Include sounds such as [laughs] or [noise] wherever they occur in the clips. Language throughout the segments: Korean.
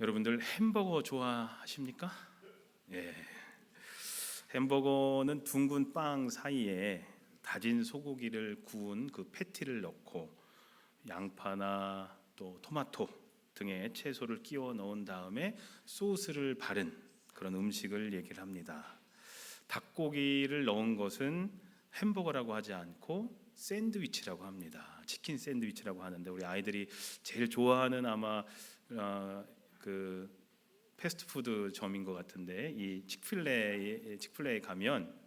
여러분들 햄버거 좋아하십니까? 예. 햄버거는 둥근 빵 사이에 다진 소고기를 구운 그 패티를 넣고 양파나 또 토마토 등의 채소를 끼워 넣은 다음에 소스를 바른 그런 음식을 얘기를 합니다. 닭고기를 넣은 것은 햄버거라고 하지 않고 샌드위치라고 합니다. 치킨 샌드위치라고 하는데 우리 아이들이 제일 좋아하는 아마 어, 그 패스트푸드 점인 것 같은데 이 칙필레에 칙필레에 가면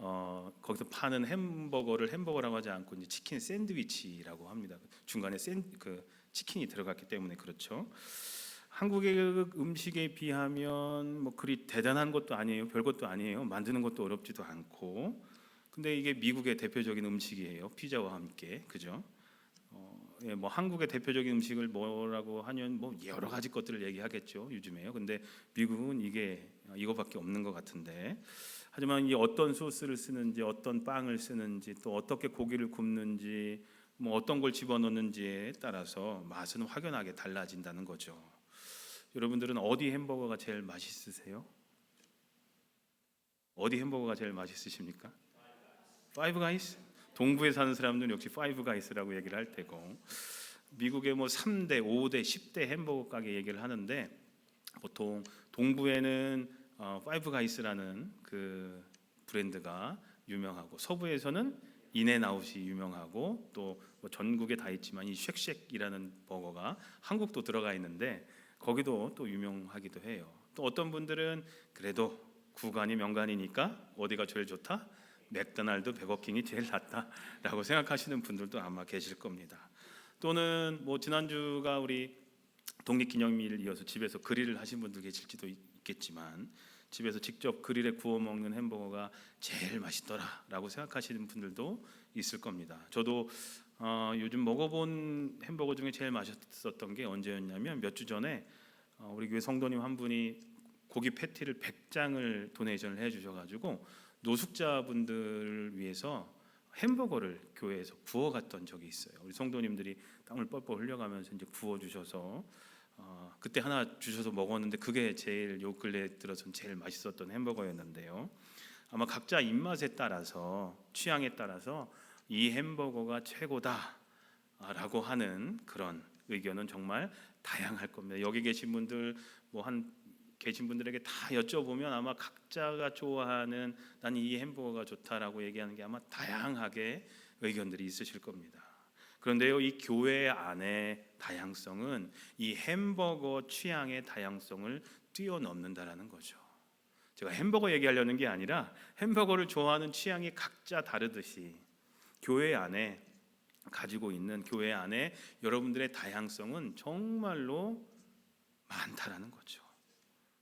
어, 거기서 파는 햄버거를 햄버거라고 하지 않고 이제 치킨 샌드위치라고 합니다. 중간에 샌 그 치킨이 들어갔기 때문에 그렇죠. 한국의 그 음식에 비하면 뭐 그리 대단한 것도 아니에요. 별 것도 아니에요. 만드는 것도 어렵지도 않고. 근데 이게 미국의 대표적인 음식이에요. 피자와 함께. 그죠? 어, 예, 뭐 한국의 대표적인 음식을 뭐라고 하면 뭐 여러 가지 것들을 얘기하겠죠. 요즘에요. 근데 미국은 이게 이거밖에 없는 것 같은데. 하지만 이 어떤 소스를 쓰는지 어떤 빵을 쓰는지 또 어떻게 고기를 굽는지 뭐 어떤 걸 집어넣는지에 따라서 맛은 확연하게 달라진다는 거죠. 여러분들은 어디 햄버거가 제일 맛있으세요? 어디 햄버거가 제일 맛있으십니까? 파이브 가이스? 동부에 사는 사람들은 역시 파이브 가이스라고 얘기를 할 테고 미국의 뭐 3대, 5대, 10대 햄버거 가게 얘기를 하는데 보통 동부에는 어, 파이브 가이스라는 그 브랜드가 유명하고 서부에서는 인앤아웃이 유명하고 또 뭐 전국에 다 있지만 이 쉑쉑이라는 버거가 한국도 들어가 있는데 거기도 또 유명하기도 해요. 또 어떤 분들은 그래도 구간이 명간이니까 어디가 제일 좋다? 맥도날드, 베거킹이 제일 낫다라고 생각하시는 분들도 아마 계실 겁니다. 또는 뭐 지난주가 우리 독립기념일을 이어서 집에서 그릴을 하신 분들 계실지도 있겠지만 집에서 직접 그릴에 구워 먹는 햄버거가 제일 맛있더라라고 생각하시는 분들도 있을 겁니다. 저도 어, 요즘 먹어본 햄버거 중에 제일 맛있었던 게 언제였냐면 몇 주 전에 어, 우리 교회 성도님 한 분이 고기 패티를 100장을 도네이션을 해주셔가지고 노숙자분들을 위해서 햄버거를 교회에서 구워 갔던 적이 있어요. 우리 성도님들이 땀을 뻘뻘 흘려가면서 이제 구워 주셔서 어, 그때 하나 주셔서 먹었는데 그게 제일 요 근래 들어선 제일 맛있었던 햄버거였는데요. 아마 각자 입맛에 따라서 취향에 따라서 이 햄버거가 최고다라고 하는 그런 의견은 정말 다양할 겁니다. 여기 계신 분들 뭐 한 계신 분들에게 다 여쭤보면 아마 각자가 좋아하는 나는 이 햄버거가 좋다라고 얘기하는 게 아마 다양하게 의견들이 있으실 겁니다. 그런데요, 이 교회 안의 다양성은 이 햄버거 취향의 다양성을 뛰어넘는다라는 거죠. 제가 햄버거 얘기하려는 게 아니라 햄버거를 좋아하는 취향이 각자 다르듯이 교회 안에 가지고 있는 교회 안에 여러분들의 다양성은 정말로 많다라는 거죠.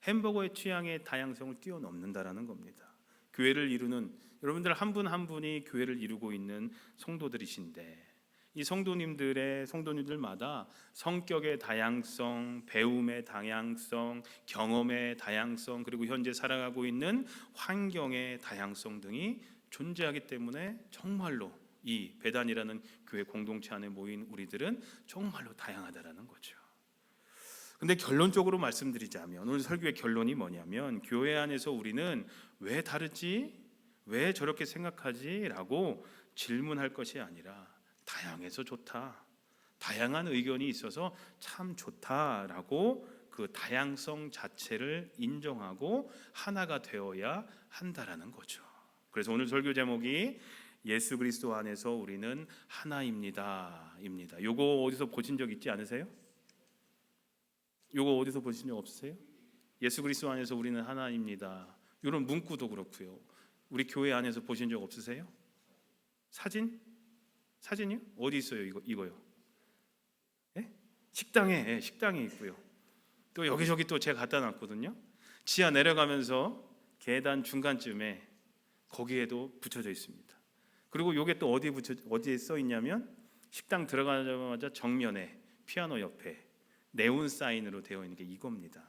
햄버거의 취향의 다양성을 뛰어넘는다라는 겁니다. 교회를 이루는 여러분들 한분한 분이 교회를 이루고 있는 성도들이신데 이 성도님들의 성도님들마다 성격의 다양성, 배움의 다양성, 경험의 다양성, 그리고 현재 살아가고 있는 환경의 다양성 등이 존재하기 때문에 정말로 이 배단이라는 교회 공동체 안에 모인 우리들은 정말로 다양하다라는 거죠. 근데 결론적으로 말씀드리자면 오늘 설교의 결론이 뭐냐면 교회 안에서 우리는 왜 다르지? 왜 저렇게 생각하지?라고 질문할 것이 아니라 다양해서 좋다. 다양한 의견이 있어서 참 좋다라고 그 다양성 자체를 인정하고 하나가 되어야 한다라는 거죠. 그래서 오늘 설교 제목이 예수 그리스도 안에서 우리는 하나입니다입니다. 요거 어디서 보신 적 있지 않으세요? 요거 어디서 보신 적 없으세요? 예수 그리스도 안에서 우리는 하나입니다. 이런 문구도 그렇고요. 우리 교회 안에서 보신 적 없으세요? 사진? 사진이요? 어디 있어요? 이거 이거요. 예? 식당에 예, 식당에 있고요. 또 여기저기 또 제가 갖다 놨거든요. 지하 내려가면서 계단 중간쯤에 거기에도 붙여져 있습니다. 그리고 요게 또 어디에 붙여 어디에 써 있냐면 식당 들어가자마자 정면에 피아노 옆에 네온 사인으로 되어 있는 게 이겁니다.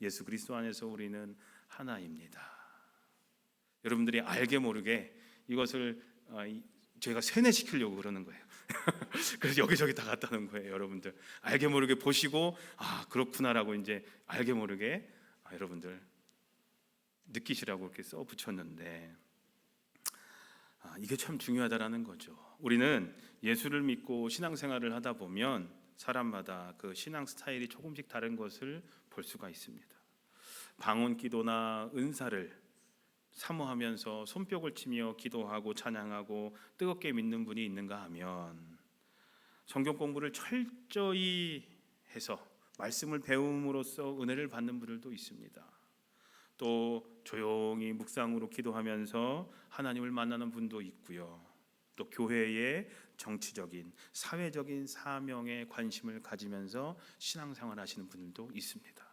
예수 그리스도 안에서 우리는 하나입니다. 여러분들이 알게 모르게 이것을 어, 제가 세뇌시키려고 그러는 거예요. [laughs] 그래서 여기저기 다 놓은 거예요, 여러분들. 알게 모르게 보시고 아 그렇구나라고 이제 알게 모르게 아, 여러분들 느끼시라고 이렇게 써 붙였는데 아, 이게 참 중요하다라는 거죠. 우리는 예수를 믿고 신앙생활을 하다 보면 사람마다 그 신앙 스타일이 조금씩 다른 것을 볼 수가 있습니다. 방언 기도나 은사를 사모하면서 손뼉을 치며 기도하고 찬양하고 뜨겁게 믿는 분이 있는가 하면 성경 공부를 철저히 해서 말씀을 배움으로써 은혜를 받는 분들도 있습니다. 또 조용히 묵상으로 기도하면서 하나님을 만나는 분도 있고요. 또 교회의 정치적인 사회적인 사명에 관심을 가지면서 신앙생활 하시는 분들도 있습니다.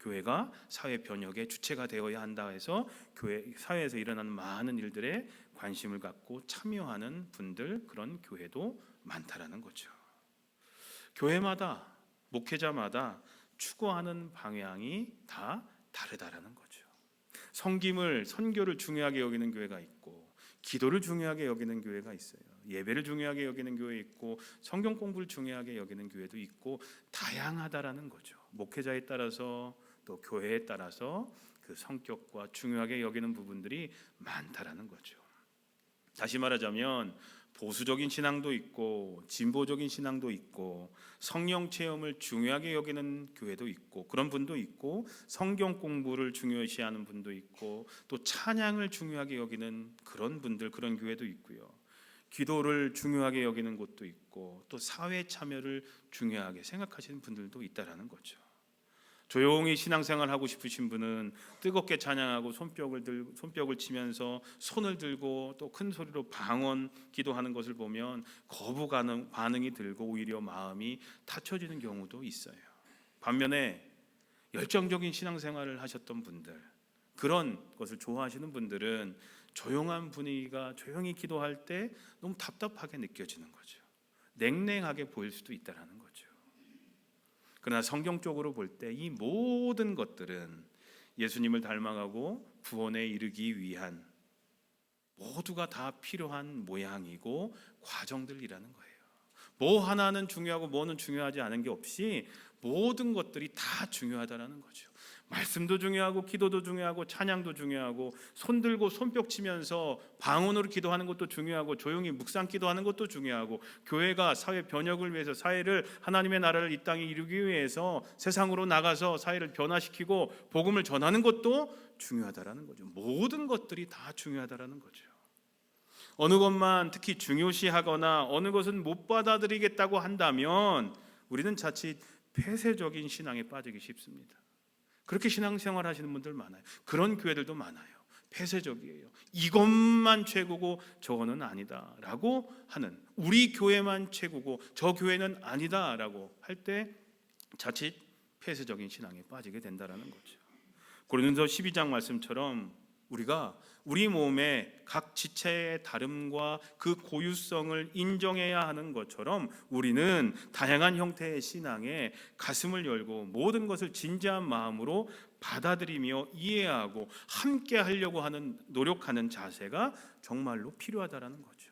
교회가 사회 변혁의 주체가 되어야 한다 해서 교회 사회에서 일어나는 많은 일들에 관심을 갖고 참여하는 분들 그런 교회도 많다라는 거죠. 교회마다 목회자마다 추구하는 방향이 다 다르다라는 거죠. 성김을 선교를 중요하게 여기는 교회가 있고 기도를 중요하게 여기는 교회가 있어요. 예배를 중요하게 여기는 교회 있고 성경 공부를 중요하게 여기는 교회도 있고 다양하다라는 거죠. 목회자에 따라서 또 교회에 따라서 그 성격과 중요하게 여기는 부분들이 많다라는 거죠. 다시 말하자면 보수적인 신앙도 있고 진보적인 신앙도 있고 성령 체험을 중요하게 여기는 교회도 있고 그런 분도 있고 성경 공부를 중요시하는 분도 있고 또 찬양을 중요하게 여기는 그런 분들 그런 교회도 있고요. 기도를 중요하게 여기는 곳도 있고 또 사회 참여를 중요하게 생각하시는 분들도 있다라는 거죠. 조용히 신앙생활 하고 싶으신 분은 뜨겁게 찬양하고 손뼉을 들 손뼉을 치면서 손을 들고 또 큰 소리로 방언 기도하는 것을 보면 거부 반응, 반응이 들고 오히려 마음이 타쳐지는 경우도 있어요. 반면에 열정적인 신앙생활을 하셨던 분들 그런 것을 좋아하시는 분들은 조용한 분위기가 조용히 기도할 때 너무 답답하게 느껴지는 거죠. 냉랭하게 보일 수도 있다라는 거죠. 그러나 성경적으로 볼 때 이 모든 것들은 예수님을 닮아가고 구원에 이르기 위한 모두가 다 필요한 모양이고 과정들이라는 거예요. 뭐 하나는 중요하고 뭐는 중요하지 않은 게 없이 모든 것들이 다 중요하다라는 거죠. 말씀도 중요하고 기도도 중요하고 찬양도 중요하고 손 들고 손뼉 치면서 방언으로 기도하는 것도 중요하고 조용히 묵상 기도하는 것도 중요하고 교회가 사회 변혁을 위해서 사회를 하나님의 나라를 이 땅에 이루기 위해서 세상으로 나가서 사회를 변화시키고 복음을 전하는 것도 중요하다라는 거죠. 모든 것들이 다 중요하다라는 거죠. 어느 것만 특히 중요시하거나 어느 것은 못 받아들이겠다고 한다면 우리는 자칫 폐쇄적인 신앙에 빠지기 쉽습니다. 그렇게 신앙생활 하시는 분들 많아요. 그런 교회들도 많아요. 폐쇄적이에요. 이것만 최고고 저거는 아니다라고 하는 우리 교회만 최고고 저 교회는 아니다라고 할 때 자칫 폐쇄적인 신앙에 빠지게 된다라는 거죠. 고린도서 12장 말씀처럼 우리가 우리 몸의 각 지체의 다름과 그 고유성을 인정해야 하는 것처럼 우리는 다양한 형태의 신앙에 가슴을 열고 모든 것을 진지한 마음으로 받아들이며 이해하고 함께 하려고 하는 노력하는 자세가 정말로 필요하다라는 거죠.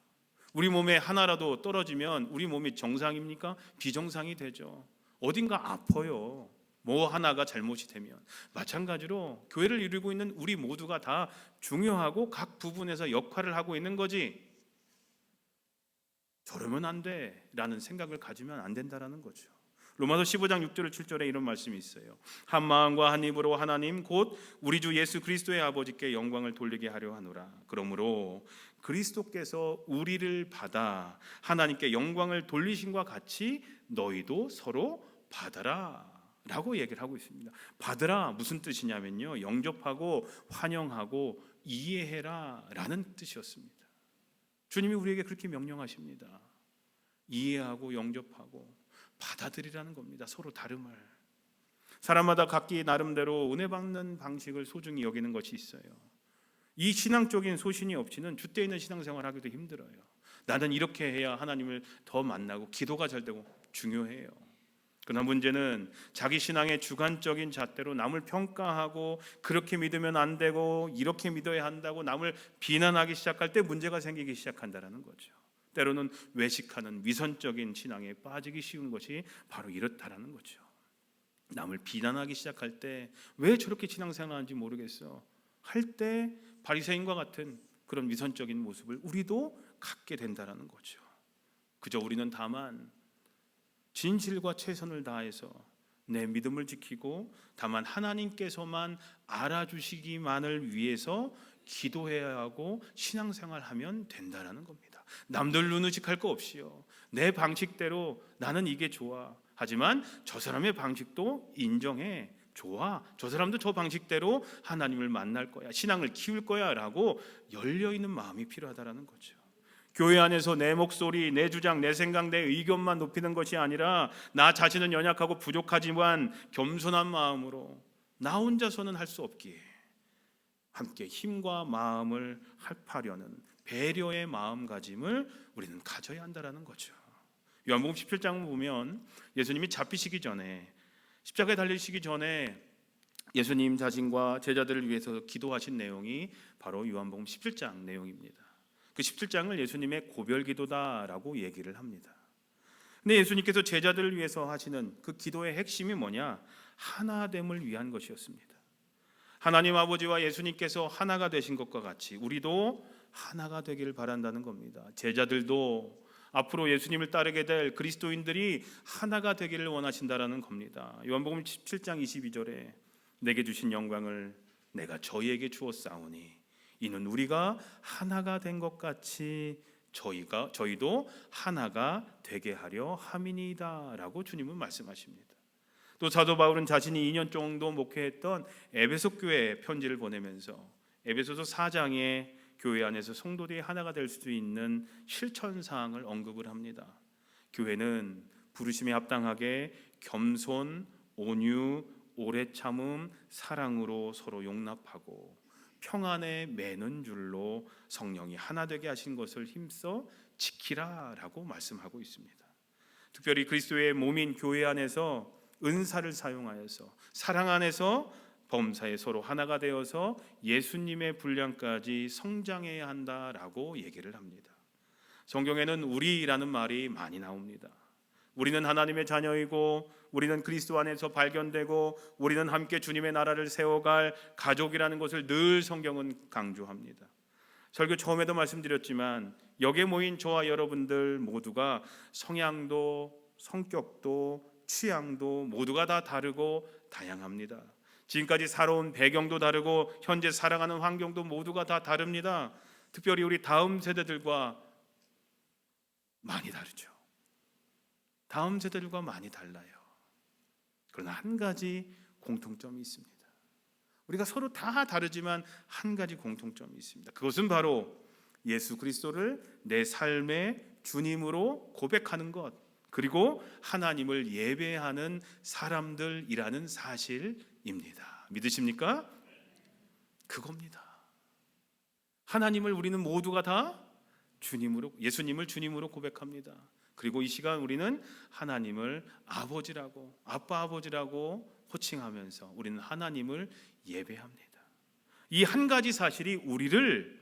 우리 몸에 하나라도 떨어지면 우리 몸이 정상입니까? 비정상이 되죠. 어딘가 아파요. 뭐 하나가 잘못이 되면 마찬가지로 교회를 이루고 있는 우리 모두가 다 중요하고 각 부분에서 역할을 하고 있는 거지. 저러면 안 돼라는 생각을 가지면 안 된다라는 거죠. 로마서 15장 6절 7절에 이런 말씀이 있어요. 한 마음과 한 입으로 하나님 곧 우리 주 예수 그리스도의 아버지께 영광을 돌리게 하려 하노라. 그러므로 그리스도께서 우리를 받아 하나님께 영광을 돌리신과 같이 너희도 서로 받아라. 라고 얘기를 하고 있습니다. 받으라 무슨 뜻이냐면요. 영접하고 환영하고 이해해라 라는 뜻이었습니다. 주님이 우리에게 그렇게 명령하십니다. 이해하고 영접하고 받아들이라는 겁니다. 서로 다름을. 사람마다 각기 나름대로 은혜 받는 방식을 소중히 여기는 것이 있어요. 이 신앙적인 소신이 없이는 주때 있는 신앙생활 하기도 힘들어요. 나는 이렇게 해야 하나님을 더 만나고 기도가 잘 되고 중요해요. 그러나 문제는 자기 신앙의 주관적인 잣대로 남을 평가하고 그렇게 믿으면 안 되고 이렇게 믿어야 한다고 남을 비난하기 시작할 때 문제가 생기기 시작한다는 거죠. 때로는 외식하는 위선적인 신앙에 빠지기 쉬운 것이 바로 이렇다라는 거죠. 남을 비난하기 시작할 때 왜 저렇게 신앙생활하는지 모르겠어. 할 때 바리새인과 같은 그런 위선적인 모습을 우리도 갖게 된다라는 거죠. 그저 우리는 다만 진실과 최선을 다해서 내 믿음을 지키고 다만 하나님께서만 알아주시기만을 위해서 기도해야 하고 신앙생활하면 된다라는 겁니다. 남들 눈 의식할 거 없이요. 내 방식대로 나는 이게 좋아. 하지만 저 사람의 방식도 인정해. 좋아. 저 사람도 저 방식대로 하나님을 만날 거야. 신앙을 키울 거야라고 열려 있는 마음이 필요하다라는 거죠. 교회 안에서 내 목소리, 내 주장, 내 생각, 내 의견만 높이는 것이 아니라 나 자신은 연약하고 부족하지만 겸손한 마음으로 나 혼자서는 할 수 없기에 함께 힘과 마음을 합하려는 배려의 마음가짐을 우리는 가져야 한다라는 거죠. 요한복음 17장 보면 예수님이 잡히시기 전에 십자가에 달리시기 전에 예수님 자신과 제자들을 위해서 기도하신 내용이 바로 요한복음 17장 내용입니다. 그 17장을 예수님의 고별 기도다라고 얘기를 합니다. 근데 예수님께서 제자들을 위해서 하시는 그 기도의 핵심이 뭐냐? 하나됨을 위한 것이었습니다. 하나님 아버지와 예수님께서 하나가 되신 것과 같이 우리도 하나가 되기를 바란다는 겁니다. 제자들도 앞으로 예수님을 따르게 될 그리스도인들이 하나가 되기를 원하신다라는 겁니다. 요한복음 17장 22절에 내게 주신 영광을 내가 저희에게 주었사오니 이는 우리가 하나가 된 것 같이 저희가 저희도 하나가 되게 하려 함이니이다라고 주님은 말씀하십니다. 또 사도 바울은 자신이 2년 정도 목회했던 에베소 교회에 편지를 보내면서 에베소서 4장에 교회 안에서 성도들이 하나가 될 수 있는 실천 사항을 언급을 합니다. 교회는 부르심에 합당하게 겸손, 온유, 오래 참음, 사랑으로 서로 용납하고 평안에 매는 줄로 성령이 하나 되게 하신 것을 힘써 지키라라고 말씀하고 있습니다. 특별히 그리스도의 몸인 교회 안에서 은사를 사용하여서 사랑 안에서 범사에 서로 하나가 되어서 예수님의 분량까지 성장해야 한다라고 얘기를 합니다. 성경에는 우리라는 말이 많이 나옵니다. 우리는 하나님의 자녀이고 우리는 그리스도 안에서 발견되고 우리는 함께 주님의 나라를 세워갈 가족이라는 것을 늘 성경은 강조합니다. 설교 처음에도 말씀드렸지만 여기에 모인 저와 여러분들 모두가 성향도 성격도 취향도 모두가 다 다르고 다양합니다. 지금까지 살아온 배경도 다르고 현재 살아가는 환경도 모두가 다 다릅니다. 특별히 우리 다음 세대들과 많이 다르죠. 다음 세대들과 많이 달라요. 그러나 한 가지 공통점이 있습니다. 우리가 서로 다 다르지만 한 가지 공통점이 있습니다. 그것은 바로 예수 그리스도를 내 삶의 주님으로 고백하는 것, 그리고 하나님을 예배하는 사람들이라는 사실입니다. 믿으십니까? 그겁니다. 하나님을 우리는 모두가 다 주님으로 예수님을 주님으로 고백합니다. 그리고 이 시간 우리는 하나님을 아버지라고 아빠 아버지라고 호칭하면서 우리는 하나님을 예배합니다. 이 한 가지 사실이 우리를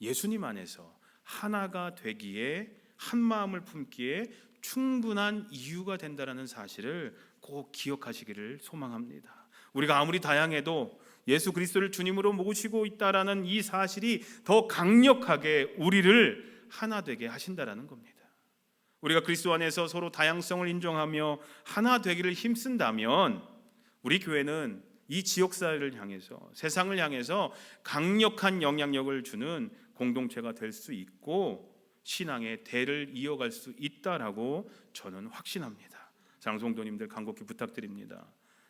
예수님 안에서 하나가 되기에 한 마음을 품기에 충분한 이유가 된다라는 사실을 꼭 기억하시기를 소망합니다. 우리가 아무리 다양해도 예수 그리스도를 주님으로 모시고 있다라는 이 사실이 더 강력하게 우리를 하나 되게 하신다라는 겁니다. 우리가 그리스도 안에서 서로 다양성을 인정하며 하나 되기를 힘쓴다면 우리 교회는 이 지역 사회를 향해서 세상을 향해서 강력한 영향력을 주는 공동체가 될 수 있고 신앙의 대를 이어갈 수 있다라고 저는 확신합니다. 장성도님들 간곡히 부탁드립니다.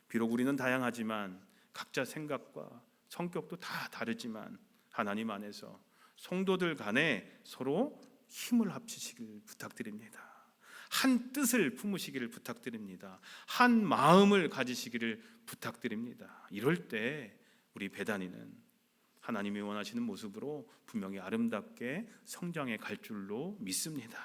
비록 우리는 다양하지만 각자 생각과 성격도 다 다르지만 하나님 안에서 성도들 간에 서로 힘을 합치시길 부탁드립니다. 한 뜻을 품으시기를 부탁드립니다. 한 마음을 가지시기를 부탁드립니다. 이럴 때 우리 배단이는 하나님이 원하시는 모습으로 분명히 아름답게 성장해 갈 줄로 믿습니다.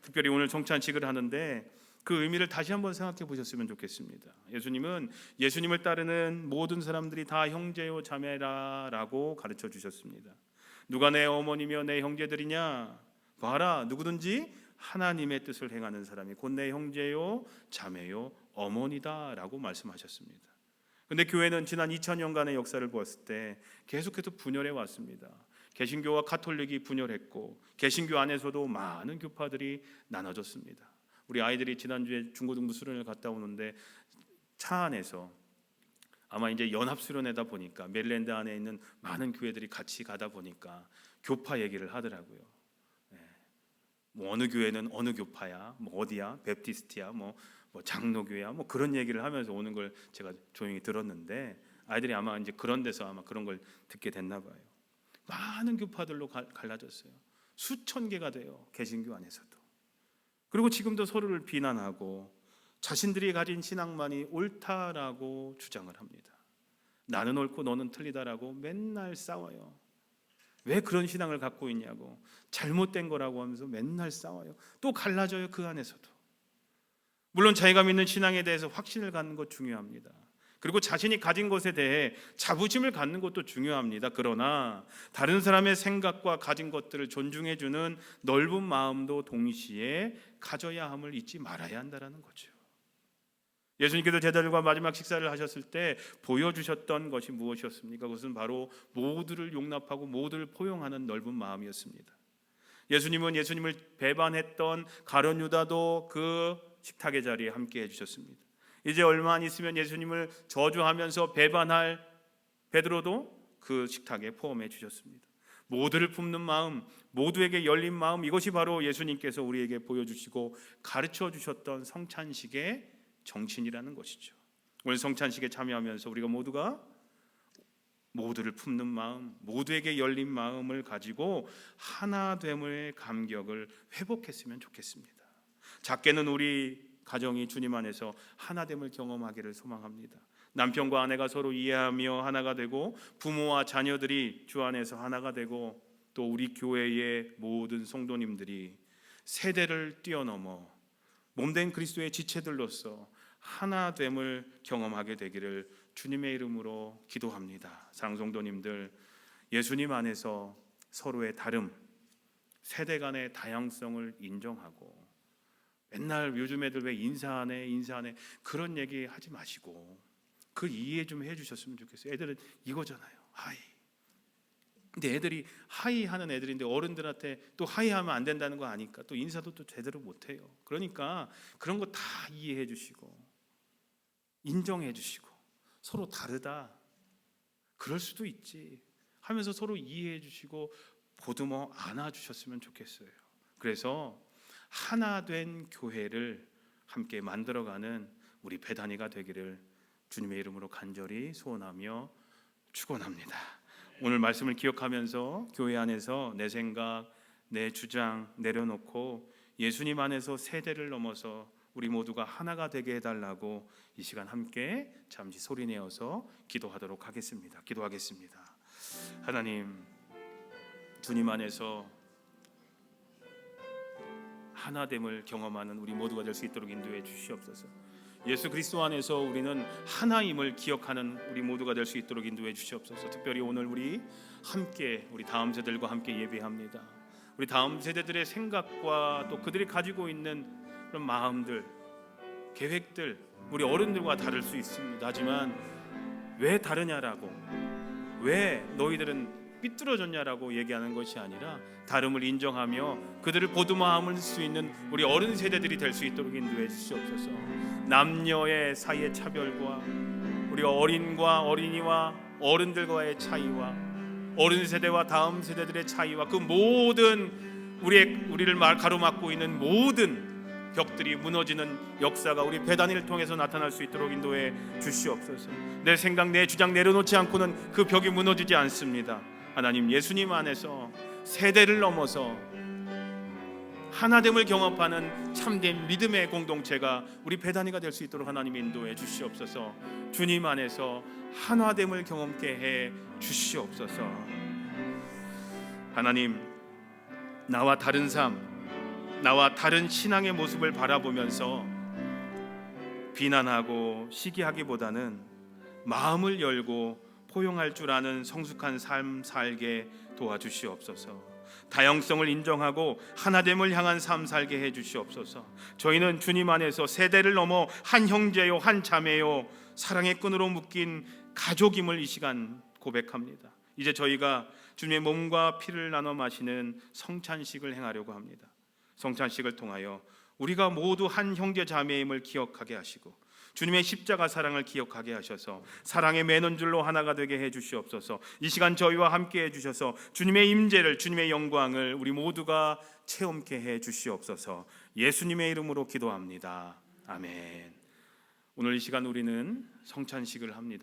특별히 오늘 정찬식을 하는데 그 의미를 다시 한번 생각해 보셨으면 좋겠습니다. 예수님은 예수님을 따르는 모든 사람들이 다 형제요 자매라라고 가르쳐 주셨습니다. 누가 내 어머니며 내 형제들이냐? 봐라 누구든지 하나님의 뜻을 행하는 사람이 곧 내 형제요 자매요 어머니다라고 말씀하셨습니다. 근데 교회는 지난 2000년간의 역사를 보았을 때 계속해서 분열해 왔습니다. 개신교와 카톨릭이 분열했고 개신교 안에서도 많은 교파들이 나눠졌습니다. 우리 아이들이 지난주에 중고등부 수련을 갔다 오는데 차 안에서 아마 이제 연합 수련회다 보니까 메릴랜드 안에 있는 많은 교회들이 같이 가다 보니까 교파 얘기를 하더라고요. 예. 뭐 어느 교회는 어느 교파야, 뭐 어디야, 베프티스트야, 뭐, 뭐 장로교야, 뭐 그런 얘기를 하면서 오는 걸 제가 조용히 들었는데 아이들이 아마 이제 그런 데서 아마 그런 걸 듣게 됐나 봐요. 많은 교파들로 갈- 갈라졌어요. 수천 개가 돼요. 개신교 안에서도. 그리고 지금도 서로를 비난하고 자신들이 가진 신앙만이 옳다라고 주장을 합니다. 나는 옳고 너는 틀리다라고 맨날 싸워요. 왜 그런 신앙을 갖고 있냐고 잘못된 거라고 하면서 맨날 싸워요. 또 갈라져요 그 안에서도. 물론 자기가 믿는 신앙에 대해서 확신을 갖는 것 중요합니다. 그리고 자신이 가진 것에 대해 자부심을 갖는 것도 중요합니다. 그러나 다른 사람의 생각과 가진 것들을 존중해 주는 넓은 마음도 동시에 가져야 함을 잊지 말아야 한다라는 거죠. 예수님께서 제자들과 마지막 식사를 하셨을 때 보여주셨던 것이 무엇이었습니까? 그것은 바로 모두를 용납하고 모두를 포용하는 넓은 마음이었습니다. 예수님은 예수님을 배반했던 가룟 유다도 그 식탁의 자리에 함께 해주셨습니다. 이제 얼마 안 있으면 예수님을 저주하면서 배반할 베드로도 그 식탁에 포함해 주셨습니다. 모두를 품는 마음, 모두에게 열린 마음 이것이 바로 예수님께서 우리에게 보여주시고 가르쳐 주셨던 성찬식의 정신이라는 것이죠. 오늘 성찬식에 참여하면서 우리가 모두가 모두를 품는 마음, 모두에게 열린 마음을 가지고 하나됨의 감격을 회복했으면 좋겠습니다. 작게는 우리 가정이 주님 안에서 하나됨을 경험하기를 소망합니다. 남편과 아내가 서로 이해하며 하나가 되고 부모와 자녀들이 주 안에서 하나가 되고 또 우리 교회의 모든 성도님들이 세대를 뛰어넘어 몸된 그리스도의 지체들로서 하나됨을 경험하게 되기를 주님의 이름으로 기도합니다. 상성도님들 예수님 안에서 서로의 다름, 세대 간의 다양성을 인정하고 맨날 요즘 애들 왜 인사하네 인사하네 그런 얘기 하지 마시고 그 이해 좀 해주셨으면 좋겠어요. 애들은 이거잖아요. 하이. 근데 애들이 하이 하는 애들인데 어른들한테 또 하이 하면 안 된다는 거 아니까 또 인사도 또 제대로 못 해요. 그러니까 그런 거 다 이해해 주시고 인정해 주시고 서로 다르다. 그럴 수도 있지. 하면서 서로 이해해 주시고 보듬어 안아 주셨으면 좋겠어요. 그래서 하나 된 교회를 함께 만들어가는 우리 배단이가 되기를 주님의 이름으로 간절히 소원하며 축원합니다. 오늘 말씀을 기억하면서 교회 안에서 내 생각, 내 주장 내려놓고 예수님 안에서 세대를 넘어서 우리 모두가 하나가 되게 해달라고 이 시간 함께 잠시 소리내어서 기도하도록 하겠습니다. 기도하겠습니다. 하나님, 주님 안에서 하나됨을 경험하는 우리 모두가 될 수 있도록 인도해 주시옵소서. 예수 그리스도 안에서 우리는 하나임을 기억하는 우리 모두가 될 수 있도록 인도해 주시옵소서. 특별히 오늘 우리 함께 우리 다음 세대들과 함께 예배합니다. 우리 다음 세대들의 생각과 또 그들이 가지고 있는 그런 마음들, 계획들 우리 어른들과 다를 수 있습니다. 하지만 왜 다르냐라고 왜 너희들은 삐뚤어졌냐라고 얘기하는 것이 아니라 다름을 인정하며 그들을 보듬어함을 수 있는 우리 어른 세대들이 될 수 있도록 인도해 주시옵소서. 남녀의 사이의 차별과 우리 어린과 어린이와 어른들과의 차이와 어른 세대와 다음 세대들의 차이와 그 모든 우리의 우리를 말 가로막고 있는 모든 벽들이 무너지는 역사가 우리 배단위를 통해서 나타날 수 있도록 인도해 주시옵소서. 내 생각, 내 주장 내려놓지 않고는 그 벽이 무너지지 않습니다. 하나님 예수님 안에서 세대를 넘어서 하나됨을 경험하는 참된 믿음의 공동체가 우리 배단위가 될 수 있도록 하나님 인도해 주시옵소서. 주님 안에서 하나됨을 경험케 해 주시옵소서. 하나님 나와 다른 삶, 나와 다른 신앙의 모습을 바라보면서 비난하고 시기하기보다는 마음을 열고 포용할 줄 아는 성숙한 삶 살게 도와주시옵소서. 다양성을 인정하고 하나됨을 향한 삶 살게 해 주시옵소서. 저희는 주님 안에서 세대를 넘어 한 형제요 한 자매요 사랑의 끈으로 묶인 가족임을 이 시간 고백합니다. 이제 저희가 주님의 몸과 피를 나눠 마시는 성찬식을 행하려고 합니다. 성찬식을 통하여 우리가 모두 한 형제 자매임을 기억하게 하시고 주님의 십자가 사랑을 기억하게 하셔서 사랑의 매는 줄로 하나가 되게 해 주시옵소서. 이 시간 저희와 함께 해 주셔서 주님의 임재를 주님의 영광을 우리 모두가 체험케 해 주시옵소서. 예수님의 이름으로 기도합니다. 아멘. 오늘 이 시간 우리는 성찬식을 합니다.